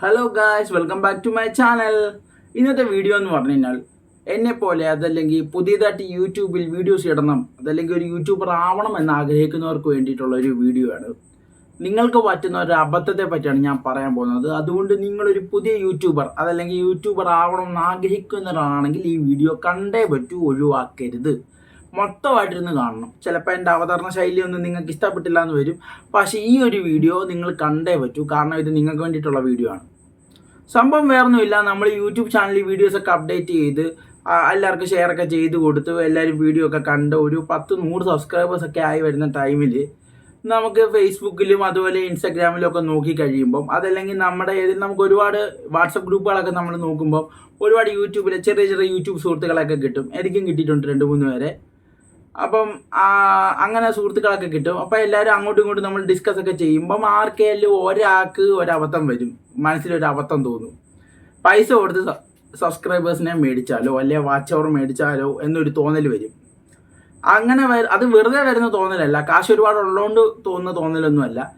Hello guys welcome back to my channel ഇന്നത്തെ video എന്ന് പറഞ്ഞു കഴിഞ്ഞാൽ എന്നെ പോലെ അതല്ലെങ്കിൽ പുതിയതായിട്ട് യൂട്യൂബിൽ വീഡിയോസ് ഇടണം അതല്ലെങ്കിൽ ഒരു യൂട്യൂബർ ആവണം എന്ന് ആഗ്രഹിക്കുന്നവർക്ക് വേണ്ടിയിട്ടുള്ള ഒരു വീഡിയോ ആണ്. നിങ്ങൾക്ക് പറ്റുന്ന ഒരു അബദ്ധത്തെ പറ്റിയാണ് ഞാൻ പറയാൻ പോകുന്നത്. അതുകൊണ്ട് നിങ്ങളൊരു പുതിയ യൂട്യൂബർ അതല്ലെങ്കിൽ യൂട്യൂബർ ആവണം എന്ന് ആഗ്രഹിക്കുന്നവരാണെങ്കിൽ ഈ വീഡിയോ കണ്ടേ പറ്റൂ ഒഴിവാക്കരുത്. മൊത്തമായിട്ടിരുന്ന് കാണണം. ചിലപ്പോൾ എന്റെ അവതരണ ശൈലിയൊന്നും നിങ്ങൾക്ക് ഇഷ്ടപ്പെട്ടില്ല എന്ന് വരും. പക്ഷേ ഈ ഒരു വീഡിയോ നിങ്ങൾ കണ്ടേ പറ്റൂ. കാരണം ഇത് നിങ്ങൾക്ക് വേണ്ടിയിട്ടുള്ള വീഡിയോ ആണ്. സംഭവം വേറൊന്നുമില്ല നമ്മൾ യൂട്യൂബ് ചാനലിൽ വീഡിയോസൊക്കെ അപ്ഡേറ്റ് ചെയ്ത് എല്ലാവർക്കും ഷെയർ ഒക്കെ ചെയ്ത് കൊടുത്ത് എല്ലാവരും വീഡിയോ ഒക്കെ കണ്ട് ഒരു പത്ത് നൂറ് സബ്സ്ക്രൈബേഴ്സൊക്കെ ആയി വരുന്ന ടൈമിൽ നമുക്ക് ഫേസ്ബുക്കിലും അതുപോലെ ഇൻസ്റ്റാഗ്രാമിലും ഒക്കെ നോക്കി കഴിയുമ്പം അതല്ലെങ്കിൽ നമ്മുടെ ഏതിൽ നമുക്ക് ഒരുപാട് വാട്സപ്പ് ഗ്രൂപ്പുകളൊക്കെ നമ്മൾ നോക്കുമ്പോൾ ഒരുപാട് യൂട്യൂബിലെ ചെറിയ ചെറിയ യൂട്യൂബ് സുഹൃത്തുക്കളൊക്കെ കിട്ടും. എനിക്കും കിട്ടിയിട്ടുണ്ട് രണ്ട് മൂന്ന് പേരെ. അപ്പം അങ്ങനെ സുഹൃത്തുക്കളൊക്കെ കിട്ടും. അപ്പം എല്ലാവരും അങ്ങോട്ടും ഇങ്ങോട്ടും നമ്മൾ ഡിസ്കസ് ഒക്കെ ചെയ്യുമ്പം ആർക്കെങ്കിലും ഒരാൾക്ക് ഒരബദ്ധം വരും. മനസ്സിലൊരു അബദ്ധം തോന്നും. പൈസ കൊടുത്ത് സബ്സ്ക്രൈബേഴ്സിനെ മേടിച്ചാലോ അല്ലെ വാച്ച് അവർ മേടിച്ചാലോ എന്നൊരു തോന്നൽ വരും. അങ്ങനെ അത് വെറുതെ വരുന്ന തോന്നലല്ല. കാശ് ഒരുപാട് ഉള്ളതുകൊണ്ട് തോന്നുന്ന തോന്നലൊന്നുമല്ല.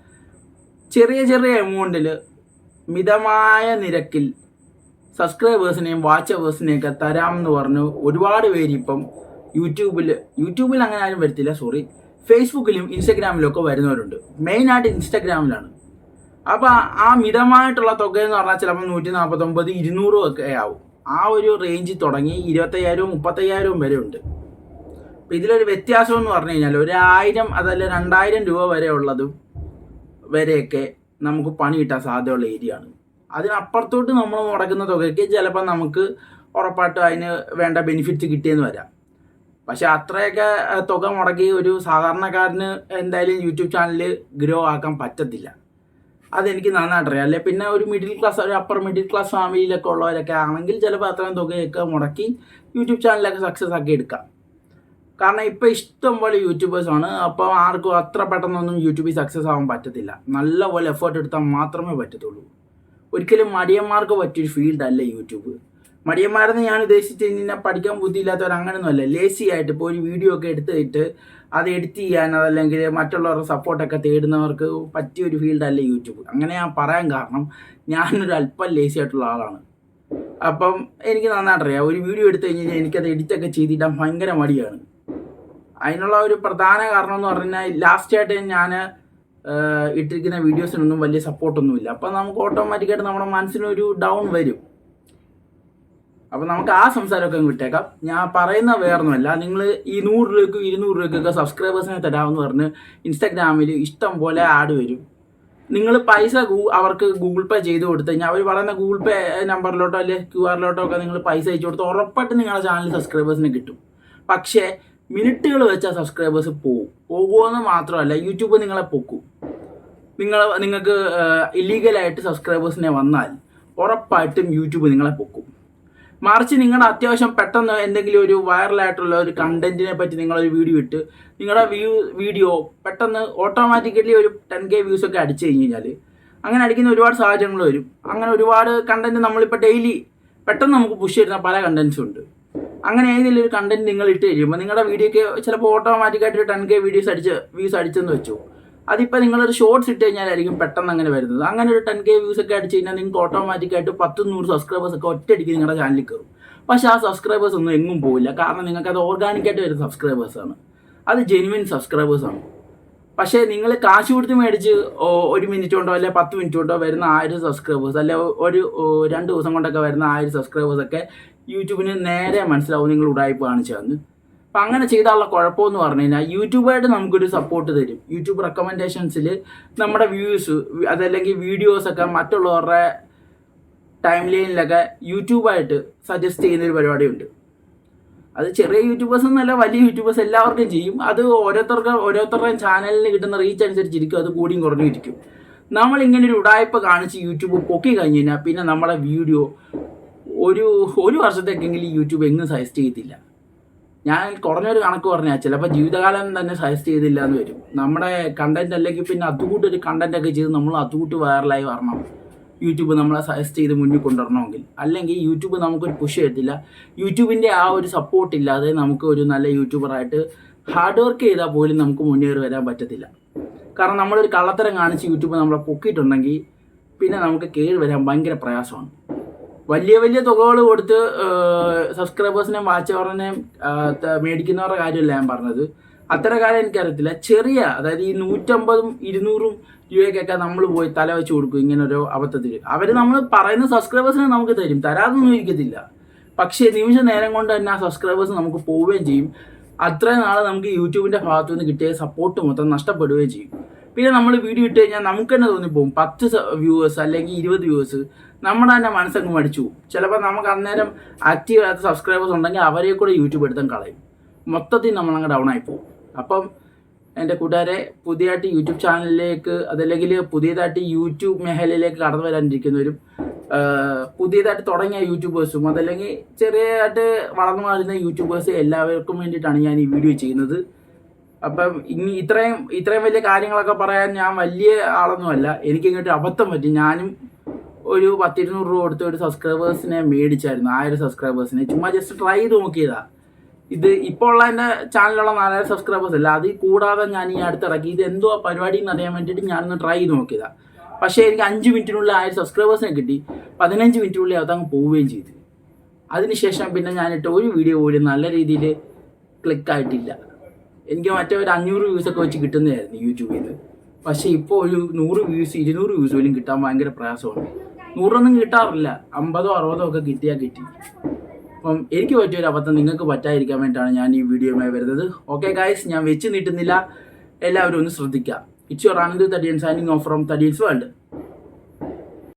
ചെറിയ ചെറിയ എമൗണ്ടിൽ മിതമായ നിരക്കിൽ സബ്സ്ക്രൈബേഴ്സിനെയും വാച്ചവേഴ്സിനെയും ഒക്കെ തരാമെന്ന് പറഞ്ഞു ഒരുപാട് പേര് ഇപ്പം യൂട്യൂബിൽ യൂട്യൂബിൽ അങ്ങനെ ആരും വരത്തില്ല സോറി ഫേസ്ബുക്കിലും ഇൻസ്റ്റഗ്രാമിലും ഒക്കെ വരുന്നവരുണ്ട് മെയിനായിട്ട് ഇൻസ്റ്റഗ്രാമിലാണ് അപ്പോൾ ആ മിതമായിട്ടുള്ള തുക എന്ന് പറഞ്ഞാൽ ചിലപ്പോൾ നൂറ്റി നാൽപ്പത്തൊമ്പത് ഇരുന്നൂറും ഒക്കെ ആവും. ആ ഒരു റേഞ്ചിൽ തുടങ്ങി ഇരുപത്തയ്യായിരവും മുപ്പത്തയ്യായിരവും വരെ ഉണ്ട്. അപ്പം ഇതിലൊരു വ്യത്യാസം എന്ന് പറഞ്ഞു കഴിഞ്ഞാൽ ഒരു ആയിരം അതല്ല രണ്ടായിരം രൂപ വരെ ഉള്ളതും വരെയൊക്കെ നമുക്ക് പണി കിട്ടാൻ സാധ്യതയുള്ള ഏരിയ ആണ്. അതിനപ്പുറത്തോട്ട് നമ്മൾ മുടക്കുന്ന തുകയ്ക്ക് ചിലപ്പോൾ നമുക്ക് ഉറപ്പായിട്ടും അതിന് വേണ്ട ബെനിഫിറ്റ്സ് കിട്ടിയെന്ന് വരാം. പക്ഷെ അത്രയൊക്കെ തുക മുടക്കി ഒരു സാധാരണക്കാരന് എന്തായാലും യൂട്യൂബ് ചാനൽ ഗ്രോ ആക്കാൻ പറ്റത്തില്ല. അതെനിക്ക് നന്നായിട്ട് അറിയാം അല്ലെ പിന്നെ ഒരു മിഡിൽ ക്ലാസ് ഒരു അപ്പർ മിഡിൽ ക്ലാസ് ഫാമിലിയിലൊക്കെ ഉള്ളവരൊക്കെ ആണെങ്കിൽ ചിലപ്പോൾ അത്രയും തുകയൊക്കെ മുടക്കി യൂട്യൂബ് ചാനലൊക്കെ സക്സസ് ആക്കി എടുക്കാം. കാരണം ഇപ്പോൾ ഇഷ്ടം പോലെ യൂട്യൂബേഴ്സ് ആണ്. അപ്പോൾ ആർക്കും അത്ര പെട്ടെന്നൊന്നും യൂട്യൂബിൽ സക്സസ് ആവാൻ പറ്റത്തില്ല. നല്ല പോലെ എഫേർട്ട് എടുത്താൽ മാത്രമേ പറ്റത്തുള്ളൂ. ഒരിക്കലും മടിയന്മാർക്ക് പറ്റിയൊരു ഫീൽഡ് അല്ല യൂട്യൂബ് മടിയന്മാരെന്ന് ഞാൻ ഉദ്ദേശിച്ച് കഴിഞ്ഞാൽ പഠിക്കാൻ ബുദ്ധിയില്ലാത്തവർ അങ്ങനെയൊന്നും അല്ല ലേസി ആയിട്ട് ഇപ്പോൾ ഒരു വീഡിയോ ഒക്കെ എടുത്തിട്ട് അത് എഡിറ്റ് ചെയ്യാൻ അതല്ലെങ്കിൽ മറ്റുള്ളവരുടെ സപ്പോർട്ടൊക്കെ തേടുന്നവർക്ക് പറ്റിയ ഒരു ഫീൽഡല്ല യൂട്യൂബ്. അങ്ങനെ ഞാൻ പറയാൻ കാരണം ഞാനൊരു അല്പം ലേസി ആയിട്ടുള്ള ആളാണ്. അപ്പം എനിക്ക് നന്നായിട്ടറിയാം. ഒരു വീഡിയോ എടുത്തു കഴിഞ്ഞാൽ എനിക്കത് എഡിറ്റൊക്കെ ചെയ്തിട്ടാൻ ഭയങ്കര മടിയാണ്. അതിനുള്ള ഒരു പ്രധാന കാരണം എന്ന് പറഞ്ഞാൽ ലാസ്റ്റ് ആയിട്ട് ഞാൻ ഇട്ടിരിക്കുന്ന വീഡിയോസിനൊന്നും വലിയ സപ്പോർട്ടൊന്നുമില്ല അപ്പം നമുക്ക് ഓട്ടോമാറ്റിക്കായിട്ട് നമ്മുടെ മനസ്സിനൊരു ഡൗൺ വരും. അപ്പം നമുക്ക് ആ സംസാരമൊക്കെ വിട്ടേക്കാം. ഞാൻ പറയുന്ന വേറൊന്നുമല്ല. നിങ്ങൾ ഈ നൂറ് രൂപയ്ക്കും ഇരുന്നൂറ് രൂപയ്ക്കൊക്കെ സബ്സ്ക്രൈബേഴ്സിനെ തരാമെന്ന് പറഞ്ഞ് ഇൻസ്റ്റാഗ്രാമിൽ ഇഷ്ടം പോലെ ആഡ് വരും. നിങ്ങൾ പൈസ അവർക്ക് ഗൂഗിൾ പേ ചെയ്ത് കൊടുത്തു കഴിഞ്ഞാൽ അവർ പറയുന്ന ഗൂഗിൾ പേ നമ്പറിലോട്ടോ അല്ലെങ്കിൽ ക്യു ആറിലോട്ടോ ഒക്കെ നിങ്ങൾ പൈസ അയച്ചു കൊടുത്ത് ഉറപ്പായിട്ട് നിങ്ങളുടെ ചാനൽ സബ്സ്ക്രൈബേഴ്സിന് കിട്ടും. പക്ഷേ മിനിറ്റുകൾ വെച്ചാൽ സബ്സ്ക്രൈബേഴ്സ് പോകും പോകുമെന്ന് മാത്രമല്ല യൂട്യൂബ് നിങ്ങളെ പൊക്കും. നിങ്ങൾ നിങ്ങൾക്ക് ഇല്ലീഗലായിട്ട് സബ്സ്ക്രൈബേഴ്സിനെ വന്നാൽ ഉറപ്പായിട്ടും യൂട്യൂബ് നിങ്ങളെ പൊക്കും. മറിച്ച് നിങ്ങളുടെ അത്യാവശ്യം പെട്ടെന്ന് എന്തെങ്കിലും ഒരു വൈറലായിട്ടുള്ള ഒരു കണ്ടന്റിനെ പറ്റി നിങ്ങളൊരു വീഡിയോ ഇട്ട് നിങ്ങളുടെ വ്യൂ വീഡിയോ പെട്ടെന്ന് ഓട്ടോമാറ്റിക്കലി ഒരു ടെൻ കെ വ്യൂസ് ഒക്കെ അടിച്ചു കഴിഞ്ഞ് കഴിഞ്ഞാൽ അങ്ങനെ അടിക്കുന്ന ഒരുപാട് സാഹചര്യങ്ങൾ വരും. അങ്ങനെ ഒരുപാട് കണ്ടന്റ് നമ്മളിപ്പോൾ ഡെയിലി പെട്ടെന്ന് നമുക്ക് പുഷ് ചെയ്യുന്ന പല കണ്ടന്റ്സും ഉണ്ട്. അങ്ങനെ ഏതെങ്കിലും ഒരു കണ്ടന്റ് നിങ്ങൾ ഇട്ട് കഴിയുമ്പോൾ നിങ്ങളുടെ വീഡിയോക്ക് ചിലപ്പോൾ ഓട്ടോമാറ്റിക്കായിട്ട് ഒരു ടെൻ കെ വീഡിയോസ് അടിച്ച് വ്യൂസ് അടിച്ചെന്ന് വെച്ചു. അതിപ്പോൾ നിങ്ങളൊരു ഷോർട്സ് ഇട്ട് കഴിഞ്ഞാലായിരിക്കും പെട്ടെന്ന് അങ്ങനെ വരുന്നത്. അങ്ങനെ ഒരു ടെൻ കെ വ്യൂസ് ഒക്കെ അടിച്ച് കഴിഞ്ഞാൽ നിങ്ങൾക്ക് ഓട്ടോമാറ്റിക്കായിട്ട് പത്ത് നൂറ് സബ്സ്ക്രൈബേഴ്സ് ഒക്കെ ഒറ്റയടിക്ക് നിങ്ങളുടെ ചാനലിൽ കയറും പക്ഷേ ആ സബ്സ്ക്രൈബേഴ്സ് ഒന്നും എങ്ങും പോവില്ല. കാരണം നിങ്ങൾക്ക് അത് ഓർഗാനിക്കായിട്ട് വരുന്ന സബ്സ്ക്രൈബേഴ്സ് ആണ്. അത് ജെനുവിൻ സബ്സ്ക്രൈബേഴ്സ് ആണ്. പക്ഷേ നിങ്ങൾ കാശ് കൊടുത്ത് മേടിച്ച് ഒരു മിനിറ്റ് കൊണ്ടോ അല്ലെ പത്ത് മിനിറ്റ് കൊണ്ടോ വരുന്ന ആയിരം സബ്സ്ക്രൈബേഴ്സ് അല്ലെ ഒരു രണ്ട് ദിവസം കൊണ്ടൊക്കെ വരുന്ന ആയിരം സബ്സ്ക്രൈബേഴ്സ് ഒക്കെ യൂട്യൂബിന് നേരെ മനസ്സിലാവും നിങ്ങൾ ഉടായ്പ കാണിച്ചതെന്ന്. അപ്പം അങ്ങനെ ചെയ്താലുള്ള കുഴപ്പമെന്ന് പറഞ്ഞു കഴിഞ്ഞാൽ യൂട്യൂബായിട്ട് നമുക്കൊരു സപ്പോർട്ട് തരും. യൂട്യൂബ് റെക്കമെൻഡേഷൻസിൽ നമ്മുടെ വ്യൂസ് അതല്ലെങ്കിൽ വീഡിയോസൊക്കെ മറ്റുള്ളവരുടെ ടൈം ലൈനിലൊക്കെ യൂട്യൂബായിട്ട് സജസ്റ്റ് ചെയ്യുന്നൊരു പരിപാടിയുണ്ട്. അത് ചെറിയ യൂട്യൂബേഴ്സ് എന്നല്ല വലിയ യൂട്യൂബേഴ്സ് എല്ലാവർക്കും ചെയ്യും. അത് ഓരോരുത്തർക്ക് ഓരോരുത്തരുടെയും ചാനലിന് കിട്ടുന്ന റീച്ച് അനുസരിച്ചിരിക്കും. അത് കൂടിയും കുറഞ്ഞും ഇരിക്കും നമ്മൾ ഇങ്ങനെ ഒരു ഉടായ്പ കാണിച്ച് യൂട്യൂബ് പൊക്കി കഴിഞ്ഞ് കഴിഞ്ഞാൽ പിന്നെ നമ്മളെ വീഡിയോ ഒരു ഒരു വർഷത്തേക്കെങ്കിലും യൂട്യൂബ് എങ്ങും സജസ്റ്റ് ചെയ്യത്തില്ല. ഞാൻ കുറഞ്ഞൊരു കണക്ക് പറഞ്ഞാൽ ചിലപ്പോൾ ജീവിതകാലം തന്നെ സജസ്റ്റ് ചെയ്തില്ല എന്ന് വരും. നമ്മുടെ കണ്ടന്റ് അല്ലെങ്കിൽ പിന്നെ അതുകൂട്ട് ഒരു കണ്ടന്റ് ഒക്കെ ചെയ്ത് നമ്മൾ അതുകൂട്ട് വൈറലായി വരണം. യൂട്യൂബ് നമ്മളെ സജസ്റ്റ് ചെയ്ത് മുന്നിൽ കൊണ്ടുവരണമെങ്കിൽ. അല്ലെങ്കിൽ യൂട്യൂബ് നമുക്കൊരു പുഷ് ചെയ്തില്ല യൂട്യൂബിന്റെ ആ ഒരു സപ്പോർട്ട് ഇല്ലാതെ നമുക്ക് ഒരു നല്ല യൂട്യൂബറായിട്ട് ഹാർഡ് വർക്ക് ചെയ്താൽ പോലും നമുക്ക് മുന്നേറി വരാൻ പറ്റത്തില്ല. കാരണം നമ്മളൊരു കള്ളത്തരം കാണിച്ച് യൂട്യൂബ് നമ്മളെ പൊക്കിയിട്ടുണ്ടെങ്കിൽ പിന്നെ നമുക്ക് കയറി വരാൻ ഭയങ്കര പ്രയാസമാണ്. വലിയ വലിയ തുകകൾ കൊടുത്ത് സബ്സ്ക്രൈബേഴ്സിനെയും വാച്ച് അവറിനെയും മേടിക്കുന്നവരുടെ കാര്യമല്ല ഞാൻ പറഞ്ഞത്. അത്ര കാര്യം എനിക്കറിയത്തില്ല. ചെറിയ അതായത് ഈ നൂറ്റമ്പതും ഇരുന്നൂറും രൂപയ്ക്കൊക്കെ നമ്മൾ പോയി തല വെച്ച് കൊടുക്കും ഇങ്ങനെ ഒരു അബദ്ധത്തിൽ അവർ നമ്മൾ പറയുന്ന സബ്സ്ക്രൈബേഴ്സിനെ നമുക്ക് തരും. തരാതൊന്നും ഇരിക്കത്തില്ല. പക്ഷേ നിമിഷ നേരം കൊണ്ട് തന്നെ ആ സബ്സ്ക്രൈബേഴ്സ് നമുക്ക് പോവുകയും ചെയ്യും. അത്രയും നാളെ നമുക്ക് യൂട്യൂബിന്റെ ഭാഗത്തു നിന്ന് കിട്ടിയ സപ്പോർട്ട് മൊത്തം നഷ്ടപ്പെടുകയും ചെയ്യും. പിന്നെ നമ്മൾ വീഡിയോ ഇട്ട് കഴിഞ്ഞാൽ നമുക്ക് തന്നെ തോന്നിപ്പോവും പത്ത് വ്യൂവേഴ്സ് അല്ലെങ്കിൽ ഇരുപത് വ്യൂവേഴ്സ് നമ്മുടെ തന്നെ മനസ്സങ്ങ് മടിച്ചു പോകും. ചിലപ്പോൾ നമുക്ക് അന്നേരം ആക്റ്റീവ് ആകാത്ത സബ്സ്ക്രൈബേഴ്സ് ഉണ്ടെങ്കിൽ അവരെ കൂടെ യൂട്യൂബ് എടുത്തും കളയും. മൊത്തത്തിൽ നമ്മളങ്ങ് ഡൗൺ ആയി പോകും. അപ്പം എന്റെ കൂട്ടുകാരെ പുതിയതായിട്ട് യൂട്യൂബ് ചാനലിലേക്ക് അതല്ലെങ്കിൽ പുതിയതായിട്ട് യൂട്യൂബ് മേഖലയിലേക്ക് കടന്നു വരാനിരിക്കുന്നവരും പുതിയതായിട്ട് തുടങ്ങിയ യൂട്യൂബേഴ്സും അതല്ലെങ്കിൽ ചെറിയതായിട്ട് വളർന്നു വരുന്ന യൂട്യൂബേഴ്സ് എല്ലാവർക്കും വേണ്ടിയിട്ടാണ് ഞാൻ ഈ വീഡിയോ ചെയ്യുന്നത്. അപ്പം ഇനി ഇത്രയും ഇത്രയും വലിയ കാര്യങ്ങളൊക്കെ പറയാൻ ഞാൻ വലിയ ആളൊന്നുമല്ല. എനിക്ക് ഇങ്ങോട്ട് അബദ്ധം പറ്റി. ഞാനും ഒരു പത്തിരുന്നൂറ് രൂപ കൊടുത്ത് ഒരു സബ്സ്ക്രൈബേഴ്സിനെ മേടിച്ചായിരുന്നു. ആയിരം സബ്സ്ക്രൈബേഴ്സിനെ ചുമ്മാ ജസ്റ്റ് ട്രൈ ചെയ്ത് നോക്കിയതാ. ഇത് ഇപ്പോൾ ഉള്ള എന്റെ ചാനലിലുള്ള നാലായിരം സബ്സ്ക്രൈബേഴ്സ് അല്ല. അത് കൂടാതെ ഞാൻ ഈ അടുത്തിറക്കി ഇത് എന്തോ പരിപാടി എന്ന് അറിയാൻ വേണ്ടിയിട്ട് ഞാനൊന്ന് ട്രൈ ചെയ്ത് നോക്കിയതാ. പക്ഷേ എനിക്ക് അഞ്ച് മിനിറ്റിനുള്ളിൽ ആയിരം സബ്സ്ക്രൈബേഴ്സിനെ കിട്ടി. പതിനഞ്ച് മിനിറ്റിനുള്ളിൽ അത് അങ്ങ് പോവുകയും ചെയ്തു. അതിനുശേഷം പിന്നെ ഞാനിട്ട് ഒരു വീഡിയോ പോലും നല്ല രീതിയിൽ ക്ലിക്കായിട്ടില്ല എനിക്ക് മറ്റേ ഒരു അഞ്ഞൂറ് വ്യൂസ് ഒക്കെ വെച്ച് കിട്ടുന്നതായിരുന്നു യൂട്യൂബിൽ പക്ഷേ ഇപ്പോൾ ഒരു നൂറ് വ്യൂസ് ഇരുന്നൂറ് വ്യൂസ് പോലും കിട്ടാൻ ഭയങ്കര പ്രയാസമാണ്. നൂറൊന്നും കിട്ടാറില്ല. അമ്പതോ അറുപതോ ഒക്കെ കിട്ടിയാൽ കിട്ടി. അപ്പം എനിക്ക് പറ്റിയൊരു അബദ്ധം നിങ്ങൾക്ക് പറ്റാതിരിക്കാൻ വേണ്ടിയിട്ടാണ് ഞാൻ ഈ വീഡിയോയുമായി വരുന്നത്. ഓക്കെ ഗായ്സ് ഞാൻ വെച്ച് നീട്ടുന്നില്ല. എല്ലാവരും ഒന്ന് ശ്രദ്ധിക്കുക. It's your Anand Thadiyan signing off from തടിയൻസ് world